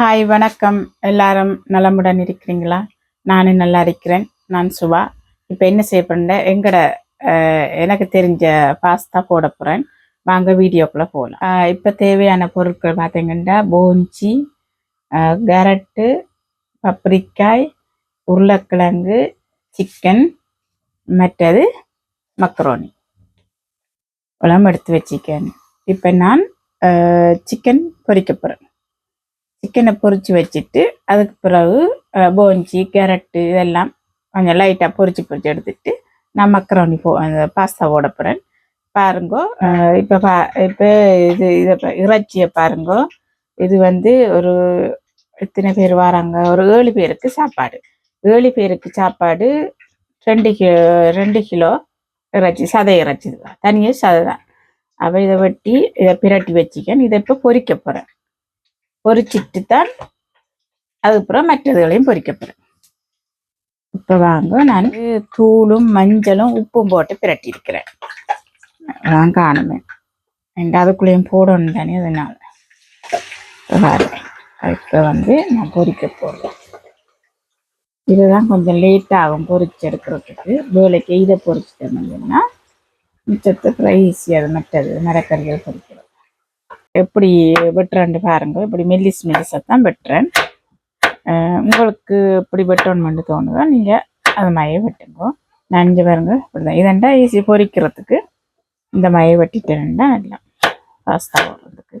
Hi வணக்கம். எல்லாரும் நலமுடன் இருக்கிறீங்களா? நானும் நல்லா இருக்கிறேன். நான் சுபா. இப்போ என்ன செய்ய போறேன் எங்கட எனக்கு தெரிஞ்ச பாஸ்தா போட போகிறேன் வாங்க வீடியோக்குள்ளே போகலாம் இப்போ தேவையான பொருட்கள் பார்த்தீங்கன்னா போஞ்சி கேரட்டு பப்ரிக்காய் உருளைக்கிழங்கு சிக்கன் மற்றது மக்ரோனி இவ்வளவு எடுத்து வச்சுக்கேன் இப்போ நான் சிக்கன் பொரிக்க போகிறேன் சிக்கனை பொறிச்சு வச்சுட்டு அதுக்கு பிறகு போஞ்சி கேரட்டு இதெல்லாம் கொஞ்சம் லைட்டாக பொறிச்சு பொறிச்சு எடுத்துட்டு நான் மக்கரோனி போ அந்த பாஸ்தா போட போகிறேன் பாருங்கோ இப்போ பா இப்போ இது இதை இறைச்சியை பாருங்கோ. இது வந்து ஒரு எத்தனை பேர் வராங்க? ஒரு ஏழு பேருக்கு சாப்பாடு. ஏழு பேருக்கு சாப்பாடு ரெண்டு கிலோ ரெண்டு கிலோ இறைச்சி சதை இறைச்சி தான் தனியாக சதை தான். அப்போ இதை வெட்டி இதை பிரட்டி வச்சுக்கேன். இதை இப்போ பொறிக்க போகிறேன் பொரிச்சிட்டு தான் அதுக்கப்புறம் மற்றதுகளையும் பொறிக்கப்படும். இப்போ வாங்க நான் தூளும் மஞ்சளும் உப்பும் போட்டு பிரட்டியிருக்கிறேன். நான் காணுமே. எங்க அதுக்குள்ளேயும் போடணும் தானே அதனால. பாருங்க. இப்போ வந்து நான் பொறிக்க போடுறேன் இதுதான் கொஞ்சம் லேட் ஆகும் பொரிச்சு எடுக்கிறதுக்கு வேலைக்கு இதை பொரிச்சிட்டோம்னா மிச்சத்தை ஃப்ரை ஈஸியாக மற்றது. மரக்கறிகள் பொரிக்கிறது எப்படி வெட்டுறேன்ட்டு பாருங்க. இப்படி மெல்லிஸ் மெல்லிஸாக தான் வெட்டுறேன். உங்களுக்கு இப்படி வெட்டணும்னு தோணுதோ? நீங்கள் அது மாதிரியே வெட்டுங்க. நஞ்சு பாருங்க இப்படிதான். இதெண்டா ஈஸி பொரிக்கிறதுக்கு இந்த மாதிரி வெட்டிட்டேன்டா நல்லா பாஸ்தா போடுறதுக்கு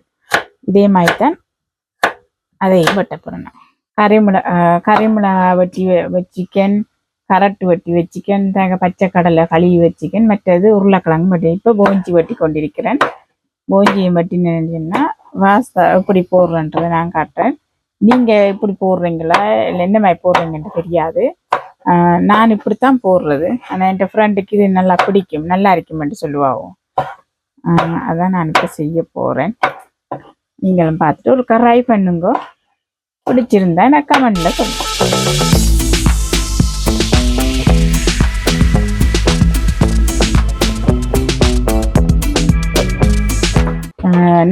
இதே மாதிரி தான் அதையும் வெட்ட போகிறேன் நான். கறிமிளா கறிமிளா வெட்டி வச்சிக்கன். கரட்டு வெட்டி வச்சிக்கன். தேங்காய் பச்சை கடலை கழுவி வச்சிக்கன். மற்றது உருளைக்கிழங்கு வெட்டி இப்போ போஞ்சி வெட்டி கொண்டிருக்கிறேன். போஞ்சியை வெட்டினேன்னா வாஸ்தா எப்படி போடுறேன்றதை நான் காட்டுறேன். நீங்கள் இப்படி போடுறீங்களா? இல்லை என்ன மாதிரி போடுறீங்கன்னு தெரியாது. நான் நான் இப்படித்தான் போடுறது. ஆனால் என் ஃப்ரெண்டுக்கு இது நல்லா பிடிக்கும் நல்லா இருக்குமென்று சொல்லுவாவும் அதான் நான் இப்போ செய்ய போகிறேன் நீங்களும் பார்த்துட்டு ஒரு கராய் பண்ணுங்க. பிடிச்சிருந்தா நான் கமெண்டில் சொல்லுங்க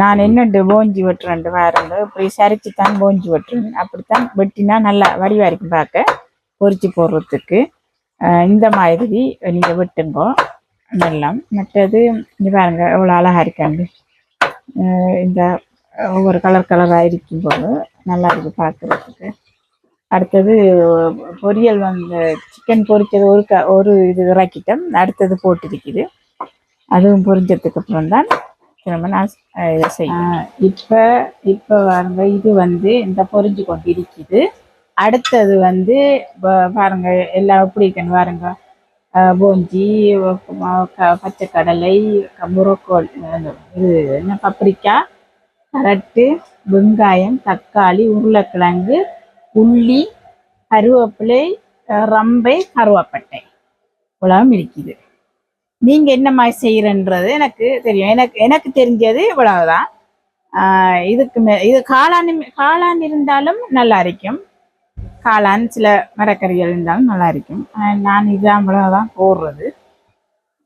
நான் என்னண்டு போஞ்சி வெட்டுறேன் பாருங்க இப்படி சரிச்சு தான் போஞ்சி வெட்டுறேன் அப்படித்தான் வெட்டினா நல்லா வடிவா இருக்கும் பார்க்க. பொறிச்சு போடுறதுக்கு. இந்த மாதிரி நீங்கள் வெட்டுங்கோ. நல்லா மற்றது இங்கே பாருங்க எவ்வளோ அழகா இருக்காங்க. இந்த ஒவ்வொரு கலர் கலராக இருக்கும் போது நல்லா இருக்குது பார்க்குறதுக்கு. அடுத்தது பொரியல் வந்து சிக்கன் பொரிச்சது ஒரு க ஒரு இது இறக்கிட்டோம். அடுத்தது போட்டிருக்குது. அதுவும் பொரிஞ்சதுக்கு அப்புறம் தான் திரும்ப நான் இதை செய்யணும். இப்போ இப்போ பாருங்க இது வந்து இந்த பொரிஞ்சு கொண்டு இருக்குது அடுத்தது வந்து பாருங்க எல்லாம் எப்படி இருக்குன்னு பாருங்க. போஞ்சி க- பச்சை கடலை முருக்கோல் இது என்ன பப்ரிக்காய் கரட்டு வெங்காயம் தக்காளி உருளைக்கிழங்கு உள்ளி கருவேப்பிலை ரம்பை கருவேப்பட்டை. உலகம் இருக்குது. நீங்க என்ன மாதிரி செய்யறன்றது எனக்கு தெரியும். எனக்கு எனக்கு தெரிஞ்சது இவ்வளவுதான். இதுக்கு மே இது காளான் காளான் இருந்தாலும் நல்லா இருக்கும். காளான் சில மரக்கறிகள் இருந்தாலும் நல்லா இருக்கும். நான் இதான் இவ்வளவுதான் போடுறது.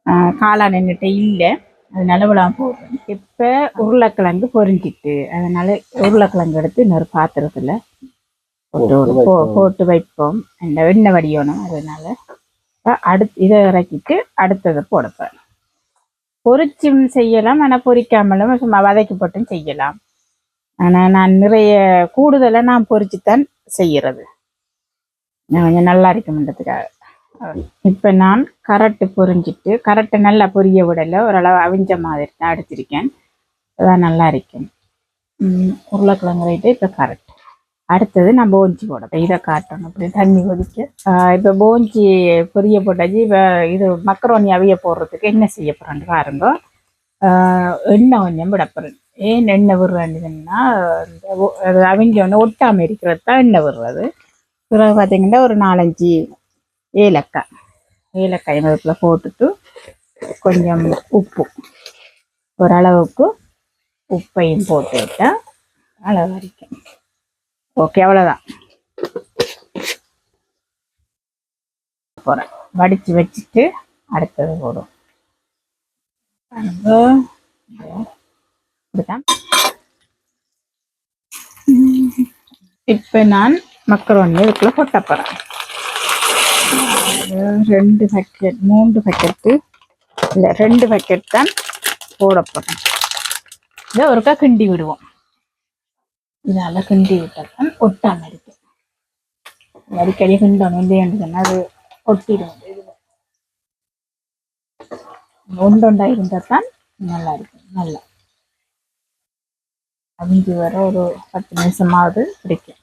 ஆஹ் காளான் என்கிட்ட இல்லை. அதனால இவ்வளவு போடுறேன் இப்போ உருளைக்கிழங்கு பொரிஞ்சிட்டு அதனால உருளைக்கிழங்கு எடுத்து இன்னொரு பாத்திரத்துல போட்டு போட்டு வைப்போம். வெண்ணெய் வடியணும். அதனால அடுத்து இதை இறக்கிட்டு அடுத்ததை போடுப்பேன் பொரிச்சும் செய்யலாம் ஆனால் பொரிக்காமலும் சும்மா வதக்கி போட்டும் செய்யலாம். ஆனால் நான் நிறைய கூடுதலாக நான் பொரிச்சுத்தான் செய்யறது. நான் கொஞ்சம் நல்லா இருக்கும்ன்றதுக்காக. இப்போ நான் கரட்டு பொரிஞ்சிட்டு கரட்டை நல்லா பொரிய விடலை ஓரளவு அவிஞ்ச மாதிரி தான் அடிச்சிருக்கேன். அதான் நல்லா இருக்கும் உம், உருளைக்கிழங்கு ரைட்டு இப்போ கரட்டு. அடுத்தது நான் போஞ்சி போடப்பேன் இதை காட்டணும். அப்படி தண்ணி கொதிக்க. இப்போ போஞ்சி பொரிய போட்டாச்சு. இப்போ இது மக்கரோனி அவிய போடுறதுக்கு என்ன செய்ய போகிறேன்னு பாருங்க. எண்ணெய் கொஞ்சம் விட ஏன் எண்ணெய் விடுறேன்னா இந்த அது அவிஞ்ச உடனே ஒட்டாமல் இருக்கிறது தான் எண்ணெய் விடுறது. பிறகு பார்த்தீங்கன்னா ஒரு நாலஞ்சு ஏலக்காய். ஏலக்காய் மதுப்பில் போட்டுட்டு கொஞ்சம் உப்பு. ஓரளவுக்கு உப்பையும் போட்டு விட்டால் அளவு வரைக்கும் ஓகே அவ்வளோதான் போகிறேன் வடித்து வச்சுட்டு அடுத்தது போடும் இப்போ நான் மக்கரோனி இதுக்குள்ளே கொட்ட போகிறேன் ரெண்டு பக்கெட் மூன்று பக்கெட்டு இல்லை ரெண்டு பக்கெட் தான் போட போகிறேன் இதை ஒருக்கா கிண்டி விடுவோம். இதால் கிண்டி விட்டதான் ஒட்டாமல் அடிக்கடி கிண்டணும் இல்லைன்னு சொன்னால் அது ஒட்டிடும். ஒண்டொண்டா இருந்தால் தான் நல்லா இருக்கும். நல்லா. அவிஞ்சு வர ஒரு பத்து நிமிஷமாவது பிடிக்கும்.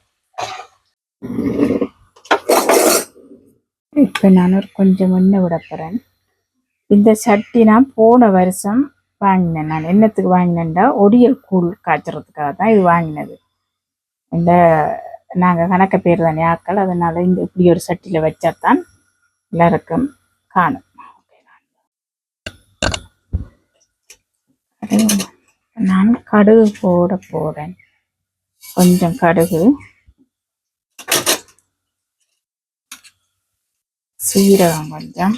இப்போ நான் ஒரு கொஞ்சம் முன்ன விட போகிறேன் இந்த சட்டி நான் போன வருஷம் வாங்கினேன். நான் என்னத்துக்கு வாங்கினேன்டா? ஒடியல் கூழ் காய்ச்சறதுக்காக தான் இது வாங்கினது. இந்த நாங்கள் கணக்க பேர் தானே ஆக்கள் அதனால இந்த இப்படி ஒரு சட்டியில் வச்சாதான் எல்லாருக்கும் காணும். நான் கடுகு போட போறேன். கொஞ்சம் கடுகு. சீரகம் கொஞ்சம்.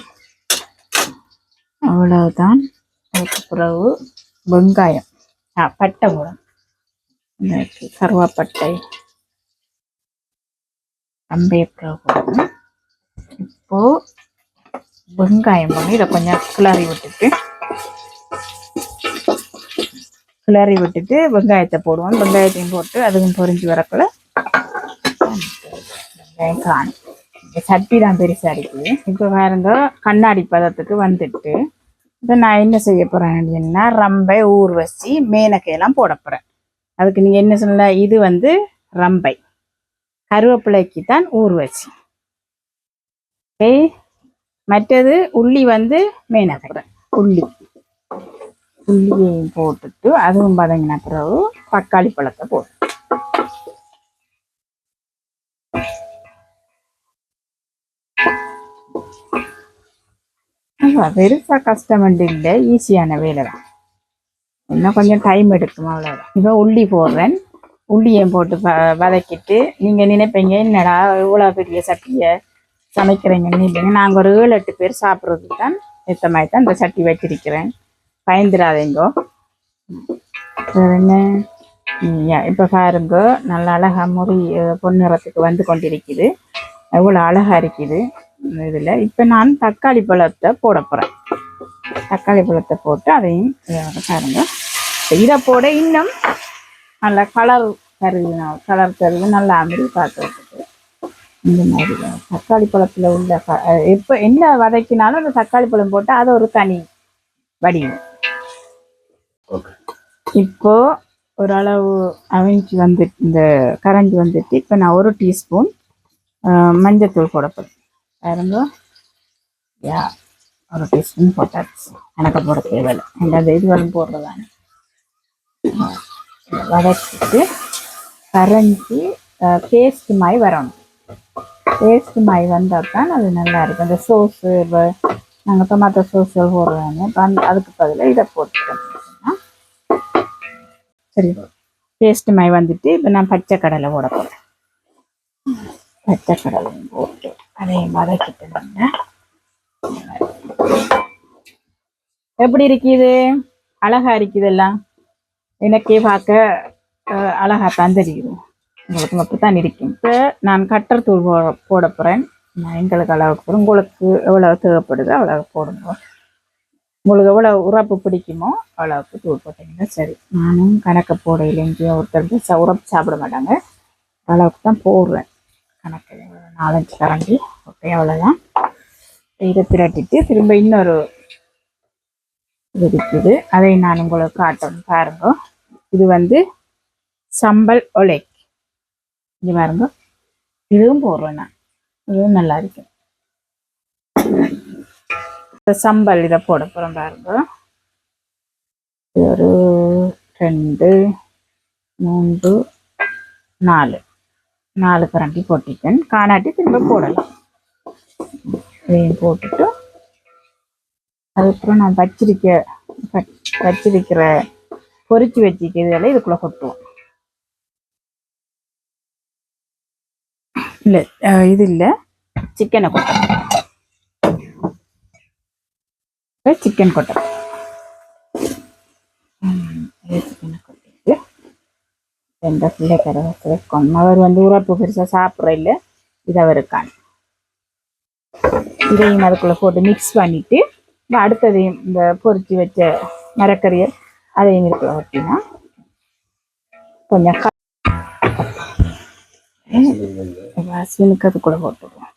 அவ்வளவுதான். அதுக்கு பிறகு வெங்காயம். ஆ பட்டை போடும் கருவாப்பட்டை. அம்பைய இப்போ வெங்காயம் பண்ணி இதை கொஞ்சம் கிளறி விட்டுட்டு கிளறி விட்டுட்டு வெங்காயத்தை போடுவோம். வெங்காயத்தையும் போட்டு அதுவும் பொறிஞ்சு வரக்குள்ள வெங்காயம் காணும். சட்டி தான் பெருசா இருக்குது இப்போ பாருங்க கண்ணாடி பதத்துக்கு வந்துட்டு இப்போ நான் என்ன செய்ய போறேன் அப்படின்னா ரம்பை ஊர் வச்சு மேனக்கையெல்லாம் போட போகிறேன் அதுக்கு நீங்க என்ன சொல்லல இது வந்து ரம்பை. கருவேப்பிலைக்கு தான் ஊர் வச்சு மற்றது உள்ளி வந்து மேனக்கை உள்ளி. உள்ளியையும் போட்டுட்டு அதுவும் பதங்கின பிறகு தக்காளி பழத்தை போட்டு. பெருசா கஷ்டம் இல்லை ஈஸியான வேலை தான் இன்னும் கொஞ்சம் டைம் எடுக்கும் அவ்வளோதான் இப்போ உள்ளி போடுறேன். உள்ளியை போட்டு வ வதக்கிட்டு நீங்கள் நினைப்பீங்க என்னடா இவ்வளோ பெரிய சட்டியை சமைக்கிறீங்கன்னு இல்லைங்க நாங்கள் ஒரு ஏழு எட்டு பேர் சாப்பிட்றதுக்கு தான் ஏற்ற மாதிரி தான் இந்த சட்டி வச்சிருக்கிறேன். பயந்துடாதீங்கோ. வேற என்ன? இப்போ பாருங்க நல்ல அழகாக முறி பொன்னிறத்துக்கு வந்து கொண்டிருக்குது. எவ்வளோ அழகா இருக்குது. இதில் இப்போ நான் தக்காளி பழத்தை போட போகிறேன் தக்காளி பழத்தை போட்டு அதையும் பாருங்கள் இதை போட இன்னும் நல்ல கலர் தருது கலர் தருது நல்லா அமரி பார்க்கறதுக்கு இந்த மாதிரி. தக்காளி பழத்தில் உள்ள எப்போ என்ன வதக்கினாலும் அந்த தக்காளி பழம் போட்டு அது ஒரு தனி வடிவம். இப்போ ஓரளவு அவிஞ்சு வந்து இந்த கரைஞ்சி வந்துட்டு இப்போ நான் ஒரு டீஸ்பூன் மஞ்சத்தூள் போட போகிறேன் பாருங்க. யா ஒரு டீஸ்பூன் போட்டாச்சு. எனக்கு போட தேவையில்லை. அந்த இது வரும் போடுறதானே. வதக்கிட்டு கரைஞ்சி பேஸ்ட் மாதிரி வரணும் பேஸ்ட் மாதிரி வந்தால் தான் அது நல்லா இருக்கும் அந்த சோஸு நாங்கள் டொமாட்டோ சோஸ் போடுவோம் அந்த அதுக்கு பதில் இதை போட்டுக்கோங்க சரி பேஸ்ட் மாதிரி வந்துட்டு இப்போ நான் பச்சை கடலை போட போகிறேன் பச்சை கடலை போட்டு அதையும் வதக்கிட்டு வந்தேன் எப்படி இருக்குது அழகா இருக்குது எல்லாம் எனக்கே பார்க்க அழகாகத்தான் தெரியும் உங்களுக்கு அப்படித்தான் இருக்கும். இப்போ நான் கட்டர் தூள் போ போட போகிறேன் நான் எங்களுக்கு அளவுக்கு உங்களுக்கு எவ்வளோ தேவைப்படுதோ அவ்வளோ போடுங்க. உங்களுக்கு எவ்வளோ உறப்பு பிடிக்குமோ அவ்வளோக்கு தூள் போட்டீங்கன்னா சரி. நானும் கணக்கை போடையில் எங்கேயும் ஒருத்தர் ச- உரப்பு சாப்பிட மாட்டாங்க. அளவுக்கு தான் போடுறேன். கணக்கு நாலஞ்சு கரண்டி. ஓகே அவ்வளோதான் இதை திரட்டிட்டு திரும்ப இன்னொரு இருக்குது. அதை நான் உங்களுக்கு காட்டணும் பாருங்க. இது வந்து சம்பல் ஒலைக் இது பாருங்க. இதுவும் போடுறேன் நான். இதுவும் நல்லா இருக்கும். சம்பல் இதை போட போகிறோம் பாருங்க. ஒரு ரெண்டு மூன்று நாலு. நாலு கரண்டி போட்டிருக்கேன் காணாட்டி திரும்ப போடலாம். இதையும் போட்டுட்டு அதுக்கப்புறம் நான் வச்சிருக்க வச்சிருக்கிற பொரிச்சு வச்சிக்கிறதுல இதுக்குள்ள கொட்டுவோம். இல்லை இது இல்லை. சிக்கனை கொட்டணும். சிக்கன் கொட்டணும். சிக்கனை கொட்டிட்டு பிள்ளைக்கரை வைக்கும் அவர் வந்து உரப்பு பெருசாக சாப்பிட்ற இல்லை இது அவருக்கான. இதையும் அதுக்குள்ளே போட்டு மிக்ஸ் பண்ணிட்டு இந்த அடுத்ததையும் இந்த பொரிச்சு வச்ச மரக்கறியை அதையும் இருக்குள்ள அப்படின்னா கொஞ்சம் அதுக்குள்ளே போட்டுருவோம்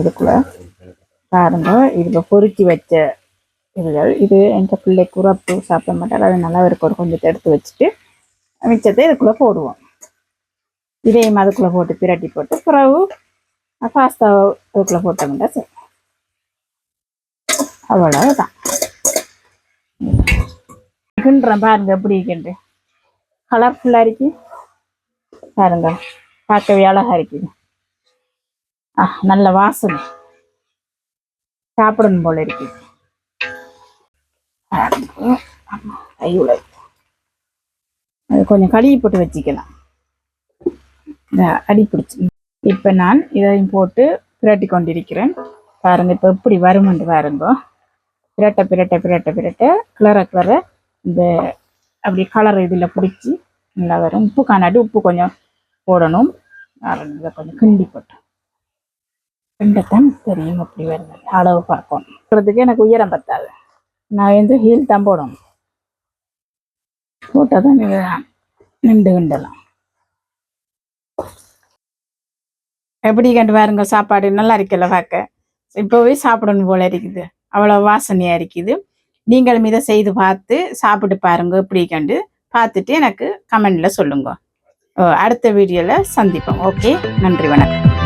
இதுக்குள்ள பாருங்க இது இப்போ பொரிச்சு வச்ச இதுகள். இது எங்கள் பிள்ளைக்கு உரப்பு சாப்பிட மாட்டார். அது நல்லா இருக்கு. ஒரு கொஞ்சத்தை எடுத்து வச்சுட்டு மிச்சத்தை இதுக்குள்ளே போடுவோம். இதையும் அதுக்குள்ளே போட்டு பிரட்டி போட்டு பிறகு பாஸ்தா அதுக்குள்ளே போட்டோம்னா சரி. அவ்வளவுதான். கிண்டுறேன் பாருங்க எப்படி இருக்கின்ற கலர்ஃபுல்லாக இருக்கு. பாருங்க பார்க்கவே அழகா இருக்குது ஆ நல்ல வாசனை. சாப்பிடணும் போல இருக்கு. கையுள்ள அது கொஞ்சம் கழுவி போட்டு வச்சுக்கலாம். அடி பிடிச்சி. இப்போ நான் இதையும் போட்டு பிரட்டி கொண்டிருக்கிறேன். பாருங்க இப்போ எப்படி வருமென்று பாருங்க. பிரட்ட பிரட்ட பிரட்ட பிரட்ட கிளற கிளற இந்த அப்படி கலர் இதில் பிடிச்சி நல்லா வரும். உப்பு காணாட்டி உப்பு கொஞ்சம் போடணும். இதை கொஞ்சம் கிண்டி போட்டோம். கிண்டத்தான் தெரியும் அப்படி வருது. அளவு பார்க்கணும் போடுறதுக்கு எனக்கு உயரம் பத்தாது. நான் வந்து ஹீல் தான் போடணும். போட்டால் தான் இது நின்று கிண்டலாம். எப்படி கண்டு பாருங்க சாப்பாடு நல்லா இருக்கல பார்க்க. இப்போவே சாப்பிடணும் போல இருக்குது. அவ்வளோ வாசனையாக இருக்குது. நீங்களும் இதை செய்து பார்த்து சாப்பிட்டு பாருங்க எப்படி கண்டு பார்த்துட்டு எனக்கு கமெண்ட்ல சொல்லுங்க. அடுத்த வீடியோவில் சந்திப்போம். ஓகே நன்றி வணக்கம்.